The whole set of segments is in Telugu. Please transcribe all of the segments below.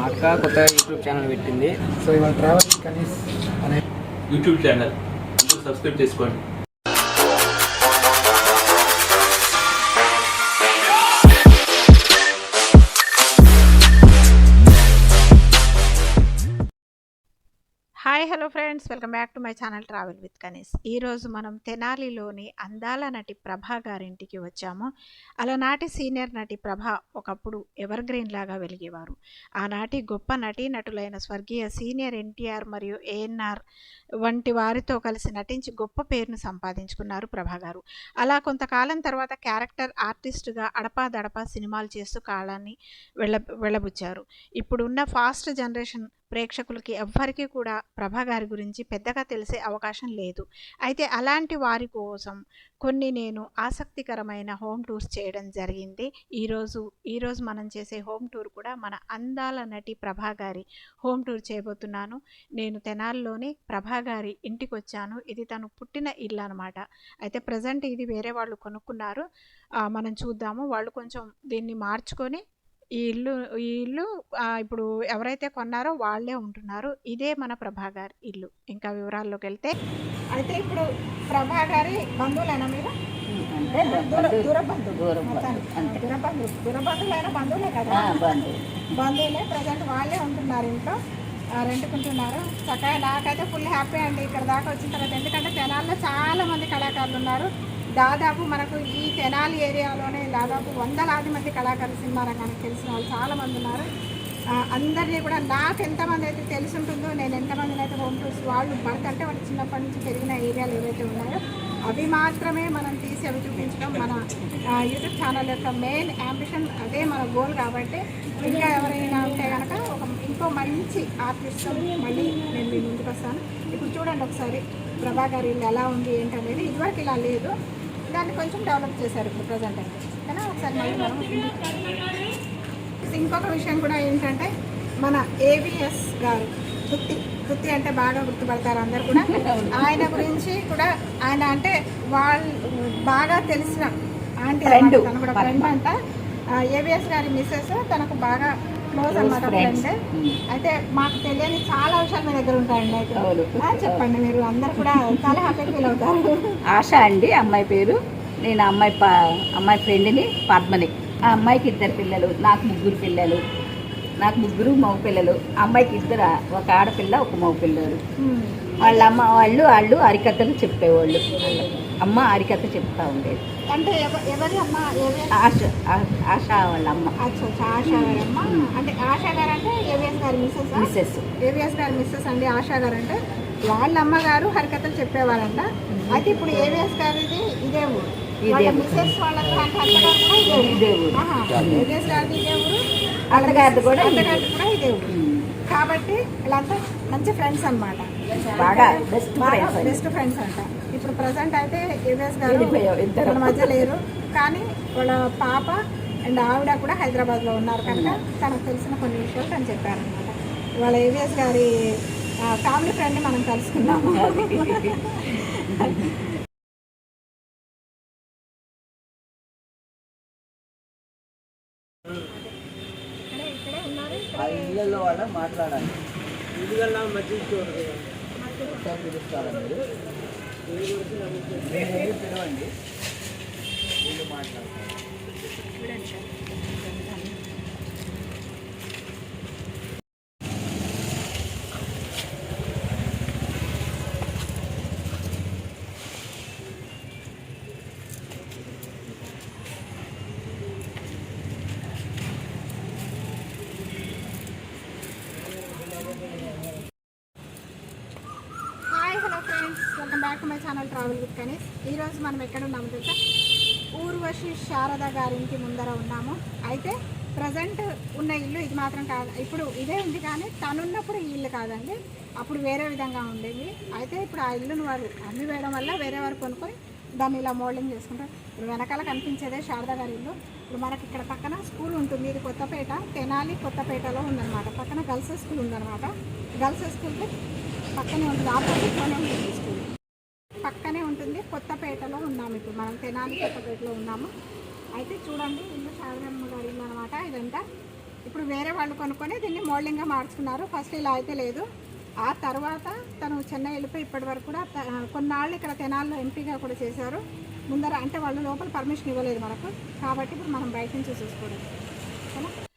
మా అక్క కొత్త యూట్యూబ్ ఛానల్ పెట్టింది. సో ఇవాళ ట్రావెల్ కనీస్ అనే యూట్యూబ్ ఛానల్. సబ్స్క్రైబ్ చేసుకోండి. Hi hello friends. Welcome back to my channel travel with కనీస్. ఈరోజు మనం తెనాలిలోని అందాల నటి ప్రభా గారింటికి వచ్చాము. అలనాటి సీనియర్ నటి ప్రభ ఒకప్పుడు ఎవర్ గ్రీన్ లాగా వెలిగేవారు. ఆనాటి గొప్ప నటీ నటులైన స్వర్గీయ సీనియర్ ఎన్టీఆర్ మరియు ఏఎన్ఆర్ వంటి వారితో కలిసి నటించి గొప్ప పేరును సంపాదించుకున్నారు ప్రభా గారు. అలా కొంతకాలం తర్వాత క్యారెక్టర్ ఆర్టిస్టుగా అడపాదడపా సినిమాలు చేస్తూ కాలాన్ని వెళ్ళ వెళ్ళబుచ్చారు. ఇప్పుడున్న ఫాస్ట్ జనరేషన్ ప్రేక్షకులకి ఎవ్వరికీ కూడా ప్రభా గారి గురించి పెద్దగా తెలిసే అవకాశం లేదు. అయితే అలాంటి వారి కోసం కొన్ని నేను ఆసక్తికరమైన హోమ్ టూర్స్ చేయడం జరిగింది. ఈరోజు ఈరోజు మనం చేసే హోమ్ టూర్ కూడా మన అందాల నటి ప్రభా గారి హోమ్ టూర్ చేయబోతున్నాను. నేను తెనాల్లోని ప్రభా గారి ఇంటికి వచ్చాను ఇది తను పుట్టిన ఇల్లు అనమాట అయితే ప్రజెంట్ ఇది వేరే వాళ్ళు కొనుక్కున్నారు. మనం చూద్దాము. వాళ్ళు కొంచెం దీన్ని మార్చుకొని ఈ ఇల్లు ఈ ఇల్లు ఇప్పుడు ఎవరైతే కొన్నారో వాళ్ళే ఉంటున్నారు. ఇదే మన ప్రభా గారి ఇల్లు. ఇంకా వివరాల్లోకి వెళ్తే అయితే ఇప్పుడు ప్రభా గారి బంధువులైనా మీరు? అంటే దూర దూర బంధువులు. కదా? బంధువులే ప్రజెంట్ వాళ్ళే ఉంటున్నారు ఇంట్లో. ఆ, రెంట్కుంటున్నారు. చక్కగా నాకైతే ఫుల్ హ్యాపీ అండి. ఇక్కడ దాకా వచ్చిన తర్వాత. ఎందుకంటే తెనాల్లో చాలా మంది కళాకారులు ఉన్నారు. దాదాపు మనకు ఈ తెనాలి ఏరియాలోనే దాదాపు వందలాది మంది కళాకారులు సినిమా రంగానికి తెలిసిన వాళ్ళు చాలామంది ఉన్నారు. అందరినీ కూడా నాకు ఎంతమంది అయితే తెలిసి ఉంటుందో నేను ఎంతమందిని అయితే హోమ్ టూర్స్ వాళ్ళు భర్త అంటే వాళ్ళు చిన్నప్పటి నుంచి పెరిగిన ఏరియాలు ఏవైతే ఉన్నాయో అవి మాత్రమే మనం తీసి అవి చూపించడం మన యూట్యూబ్ ఛానల్ యొక్క మెయిన్ యాంబిషన్ అదే మన గోల్ కాబట్టి ఇంకా ఎవరైనా ఉంటే కనుక ఒక ఇంకో మంచి ఆర్టిస్ట్తో మళ్ళీ నేను మీ ముందుకు వస్తాను. ఇప్పుడు చూడండి ఒకసారి ప్రభా గారి ఇల్లు ఎలా ఉంది ఏంటనేది. ఇదివరకు ఇలా లేదు. దాన్ని కొంచెం డెవలప్ చేశారు ఇప్పుడు ప్రజెంట్ అయితే. కానీ ఒకసారి మళ్ళీ మనం ఇంకొక విషయం కూడా ఏంటంటే మన ఏవిఎస్ గారు గుత్తి గుత్తి అంటే బాగా గుర్తుపడతారు అందరు కూడా. ఆయన గురించి కూడా ఆయన అంటే వాళ్ళు బాగా తెలిసిన ఆంటీ. తను కూడా ఫ్రెండ్ అంట. ఏవిఎస్ గారి మిస్సెస్ తనకు బాగా క్లోజ్ అన్నమాట friends. Friend Mm. అయితే మాకు తెలియని చాలా విషయాలు మీ దగ్గర ఉంటాయండి అయితే. చెప్పండి మీరు అందరు కూడా చాలా హ్యాపీ ఫీల్ అవుతారు. ఆశ అండి అమ్మాయి పేరు. నేను అమ్మాయి అమ్మాయి ఫ్రెండ్ని పద్మని. ఆ అమ్మాయికి ఇద్దరు పిల్లలు నాకు ముగ్గురు పిల్లలు. నాకు ముగ్గురు మగ పిల్లలు. ఆ అమ్మాయికి ఇద్దరు ఒక ఆడపిల్ల ఒక మగ పిల్లలు ఉమ్. వాళ్ళ అమ్మ వాళ్ళు వాళ్ళు హరికథలు చెప్పేవాళ్ళు. అమ్మ హరికథ చెప్తా ఉండేది. అంటే ఎవ- ఎవరి అమ్మ ఆశ ఆశ వాళ్ళ అమ్మ. ఆశా గారు అమ్మ. అంటే ఆశా గారు అంటే ఏవిఎస్ గారి Mrs? Mrs. A V S గారి మిస్సెస్ అండి ఆశా గారు అంటే వాళ్ళ అమ్మగారు హరికథలు చెప్పేవారంట అయితే ఇప్పుడు ఏవిఎస్ గారిది ఇదే ఊరు. వాళ్ళ అత్తగారిది కూడా. అత్తగారిది కూడా ఇదే ఊరు కాబట్టి వీళ్ళంతా మంచి ఫ్రెండ్స్ అన్నమాట. బాగా బెస్ట్ ఫ్రెండ్స్. బెస్ట్ ఫ్రెండ్స్ అంట. ఇప్పుడు ప్రజెంట్ అయితే ఏవిఎస్ గారు. మన మధ్య లేరు. కానీ వాళ్ళ పాప అండ్ ఆవిడ కూడా హైదరాబాద్లో ఉన్నారు కనుక తనకు తెలిసిన కొన్ని విషయాలు తను చెప్పారనమాట వాళ్ళ ఏవిఎస్ గారి ఫ్యామిలీ ఫ్రెండ్ మనం కలుసుకున్నాము ఆ ఇళ్ళల్లో వాళ్ళ మాట్లాడాలి. ఇళ్ళల్లో ఒకసారి పిలుస్తారా మీరు? పిలవండి? వీళ్ళు మాట్లాడతారు hi hello friends welcome back to my channel travel with కనీస్. ఈరోజు మనం ఎక్కడ ఉన్నాము తెలుసా? ఊర్వశి శారద గారింటి ముందర ఉన్నాము. అయితే ప్రజెంట్ ఉన్న ఇల్లు ఇది మాత్రం కాదు. ఇప్పుడు ఇదే ఉంది కానీ తనున్నప్పుడు ఈ ఇల్లు కాదండి. అప్పుడు వేరే విధంగా ఉండేది. అయితే ఇప్పుడు ఆ ఇల్లును వారు అమ్మి వేయడం వల్ల వేరే వారు కొనుక్కొని దాన్ని ఇలా మోల్డింగ్ చేసుకుంటారు. ఇప్పుడు వెనకాల కనిపించేదే శారద గారి ఇల్లు. ఇప్పుడు మనకి ఇక్కడ పక్కన స్కూల్ ఉంటుంది. ఇది కొత్తపేట తెనాలి కొత్తపేటలో ఉందన్నమాట. పక్కన గర్ల్స్ స్కూల్ ఉందన్నమాట. గర్ల్స్ స్కూల్కి పక్కనే ఉంటుంది ఆపోజిట్లోనే ఉంటుంది స్కూల్ పక్కనే ఉంటుంది కొత్తపేటలో ఉన్నాము ఇప్పుడు తెనాలి కొత్తపేటలో ఉన్నాము. అయితే చూడండి ఇల్లు శారదమ్మ గారి ఇల్లు అనమాట ఇదంతా ఇప్పుడు వేరే వాళ్ళు కొనుక్కొని దీన్ని మోల్డింగ్గా మార్చుకున్నారు. ఫస్ట్ ఇలా అయితే లేదు. ఆ తర్వాత తను చెన్నై వెళ్ళిపోయి ఇప్పటి వరకు కూడా కొన్నాళ్ళు ఇక్కడ తెనాల్లో ఎంపీగా కూడా చేశారు. ముందర అంటే వాళ్ళు లోపల పర్మిషన్ ఇవ్వలేదు మనకు. కాబట్టి ఇప్పుడు మనం బయట నుంచి చూసుకోవడం. ఓకేనా?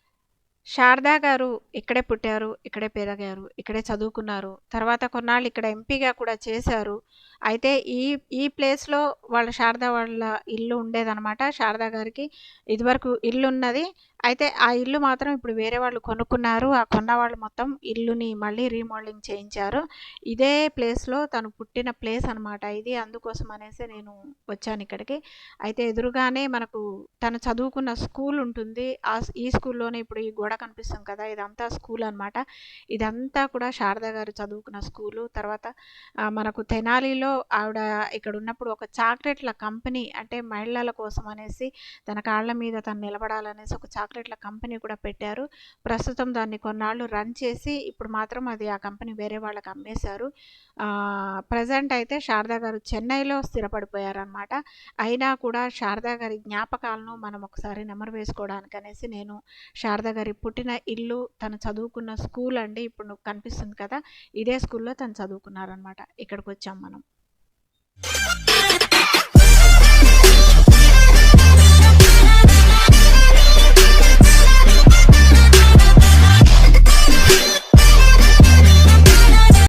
శారదా గారు ఇక్కడే పుట్టారు ఇక్కడే పెరిగారు ఇక్కడే చదువుకున్నారు. తర్వాత కొన్నాళ్ళు ఇక్కడ ఎంపీగా కూడా చేశారు. అయితే ఈ ఈ ప్లేస్లో వాళ్ళ శారదా వాళ్ళ ఇల్లు ఉండేదన్నమాట. శారదా గారికి ఇదివరకు ఇల్లు ఉన్నది అయితే ఆ ఇల్లు మాత్రం ఇప్పుడు వేరే వాళ్ళు కొనుక్కున్నారు. ఆ కొన్న వాళ్ళు మొత్తం ఇల్లుని మళ్ళీ రీమోడలింగ్ చేయించారు. ఇదే ప్లేస్లో తను పుట్టిన ప్లేస్ అనమాట ఇది. అందుకోసం అనేసి నేను వచ్చాను ఇక్కడికి. అయితే ఎదురుగానే మనకు తను చదువుకున్న స్కూల్ ఉంటుంది. ఆ స్- ఈ స్కూల్లోనే ఇప్పుడు ఈ గోడ కనిపిస్తుంది కదా ఇదంతా స్కూల్ అన్నమాట. ఇదంతా కూడా శారదా గారు చదువుకున్న స్కూలు తర్వాత మనకు తెనాలిలో ఆవిడ ఇక్కడ ఉన్నప్పుడు ఒక చాక్లెట్ల కంపెనీ అంటే మహిళల కోసం అనేసి తన కాళ్ళ మీద తను నిలబడాలనేసి ఒక చాక్లెట్ల కంపెనీ కూడా పెట్టారు. ప్రస్తుతం దాన్ని కొన్నాళ్ళు రన్ చేసి ఇప్పుడు మాత్రం అది ఆ కంపెనీ వేరే వాళ్ళకి అమ్మేశారు. ప్రజెంట్ అయితే శారదా గారు చెన్నైలో స్థిరపడిపోయారనమాట అయినా కూడా శారదా గారి జ్ఞాపకాలను మనం ఒకసారి నెమరు వేసుకోవడానికి అనేసి నేను శారదా గారి పుట్టిన ఇల్లు తను చదువుకున్న స్కూల్ అండి ఇప్పుడు కనిపిస్తుంది కదా ఇదే స్కూల్లో తను చదువుకున్నారనమాట ఇక్కడికి వచ్చాం మనం.